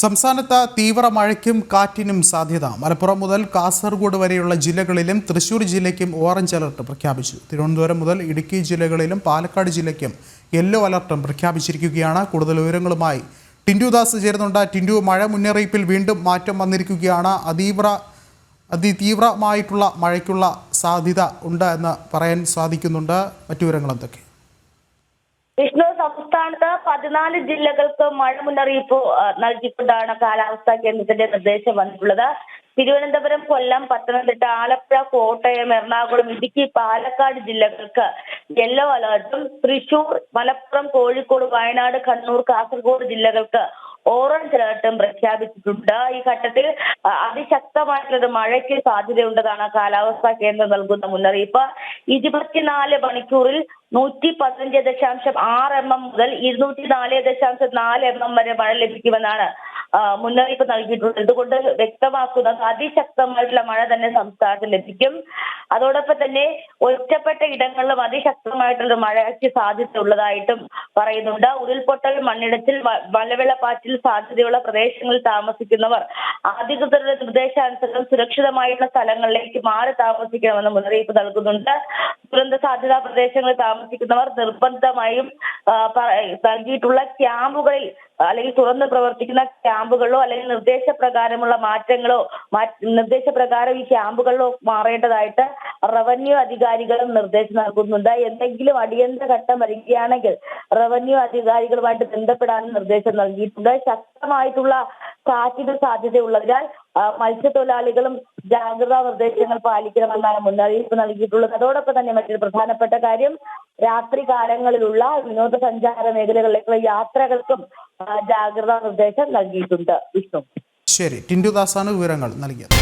സംസ്ഥാനത്ത് തീവ്ര മഴയ്ക്കും കാറ്റിനും സാധ്യത. മലപ്പുറം മുതൽ കാസർഗോഡ് വരെയുള്ള ജില്ലകളിലും തൃശൂർ ജില്ലയ്ക്കും ഓറഞ്ച് അലർട്ട് പ്രഖ്യാപിച്ചു. തിരുവനന്തപുരം മുതൽ ഇടുക്കി ജില്ലകളിലും പാലക്കാട് ജില്ലയ്ക്കും യെല്ലോ അലർട്ടും പ്രഖ്യാപിച്ചിരിക്കുകയാണ്. കൂടുതൽ വിവരങ്ങളുമായി ടിൻഡു ദാസ് ചേരുന്നുണ്ട്. ടിൻഡു മഴ മുന്നറിയിപ്പിൽ വീണ്ടും മാറ്റം വന്നിരിക്കുകയാണ്. അതീവ്ര അതിതീവ്രമായിട്ടുള്ള മഴയ്ക്കുള്ള സാധ്യത ഉണ്ട് എന്ന് പറയാൻ സാധിക്കുന്നുണ്ട്. മറ്റു വിവരങ്ങൾ എന്തൊക്കെ? വിഷ്ണു സംസ്ഥാനത്ത് പതിനാല് ജില്ലകൾക്ക് മഴ മുന്നറിയിപ്പ് നൽകിക്കൊണ്ടാണ് കാലാവസ്ഥാ കേന്ദ്രത്തിന്റെ നിർദ്ദേശം വന്നിട്ടുള്ളത്. തിരുവനന്തപുരം കൊല്ലം പത്തനംതിട്ട ആലപ്പുഴ കോട്ടയം എറണാകുളം ഇടുക്കി പാലക്കാട് ജില്ലകൾക്ക് യെല്ലോ അലർട്ടും തൃശൂർ മലപ്പുറം കോഴിക്കോട് വയനാട് കണ്ണൂർ കാസർഗോഡ് ജില്ലകൾക്ക് ഓറഞ്ച് അലർട്ടും പ്രഖ്യാപിച്ചിട്ടുണ്ട്. ഈ ഘട്ടത്തിൽ അതിശക്തമായിട്ടുള്ള മഴയ്ക്ക് സാധ്യതയുണ്ടെന്നാണ് കാലാവസ്ഥാ കേന്ദ്രം നൽകുന്ന മുന്നറിയിപ്പ്. ഇരുപത്തിനാല് മണിക്കൂറിൽ നൂറ്റി പതിനഞ്ച് ദശാംശം ആറ് എം എം മുതൽ ഇരുന്നൂറ്റി നാല് ദശാംശം നാല് എം എം വരെ മഴ ലഭിക്കുമെന്നാണ് മുന്നറിയിപ്പ് നൽകിയിട്ടുണ്ട്. ഇതുകൊണ്ട് വ്യക്തമാക്കുന്നത് അതിശക്തമായിട്ടുള്ള മഴ തന്നെ സംസ്ഥാനത്ത് ലഭിക്കും. അതോടൊപ്പം തന്നെ ഒറ്റപ്പെട്ട ഇടങ്ങളിലും അതിശക്തമായിട്ടുള്ള മഴയ്ക്ക് സാധ്യത ഉള്ളതായിട്ടും പറയുന്നുണ്ട്. ഉരുൾപൊട്ടൽ മണ്ണിടച്ചിൽ മലവെള്ളപ്പാറ്റിൽ സാധ്യതയുള്ള പ്രദേശങ്ങളിൽ താമസിക്കുന്നവർ അധികൃതരുടെ നിർദ്ദേശാനുസരണം സുരക്ഷിതമായിട്ടുള്ള സ്ഥലങ്ങളിലേക്ക് മാറി താമസിക്കണമെന്ന് മുന്നറിയിപ്പ് നൽകുന്നുണ്ട്. ദുരന്ത സാധ്യതാ പ്രദേശങ്ങളിൽ താമസിക്കുന്നവർ നിർബന്ധമായും നൽകിയിട്ടുള്ള ക്യാമ്പുകളിൽ അല്ലെങ്കിൽ തുറന്ന് പ്രവർത്തിക്കുന്ന ക്യാമ്പുകളിലോ അല്ലെങ്കിൽ നിർദ്ദേശപ്രകാരമുള്ള മാറ്റങ്ങളോ മാറ്റ് നിർദ്ദേശപ്രകാരം ഈ ക്യാമ്പുകളിലോ മാറേണ്ടതായിട്ട് റവന്യൂ അധികാരികളും നിർദ്ദേശം നൽകുന്നുണ്ട്. എന്തെങ്കിലും അടിയന്തര ഘട്ടം വരികയാണെങ്കിൽ റവന്യൂ അധികാരികളുമായിട്ട് ബന്ധപ്പെടാനും നിർദ്ദേശം നൽകിയിട്ടുണ്ട്. ശക്തമായിട്ടുള്ള കാറ്റിന് സാധ്യതയുള്ളതിനാൽ മത്സ്യത്തൊഴിലാളികളും ജാഗ്രതാ നിർദ്ദേശങ്ങൾ പാലിക്കണമെന്നാണ് മുന്നറിയിപ്പ് നൽകിയിട്ടുള്ളത്. അതോടൊപ്പം തന്നെ മറ്റൊരു പ്രധാനപ്പെട്ട കാര്യം രാത്രി കാലങ്ങളിലുള്ള വിനോദസഞ്ചാര മേഖലകളിലേക്കുള്ള യാത്രകൾക്കും ജാഗ്രതാ നിർദ്ദേശം നൽകിയിട്ടുണ്ട് വിഷ്ണു. ശരി ടിൻഡുദാസാണ് വിവരങ്ങൾ നൽകിയത്.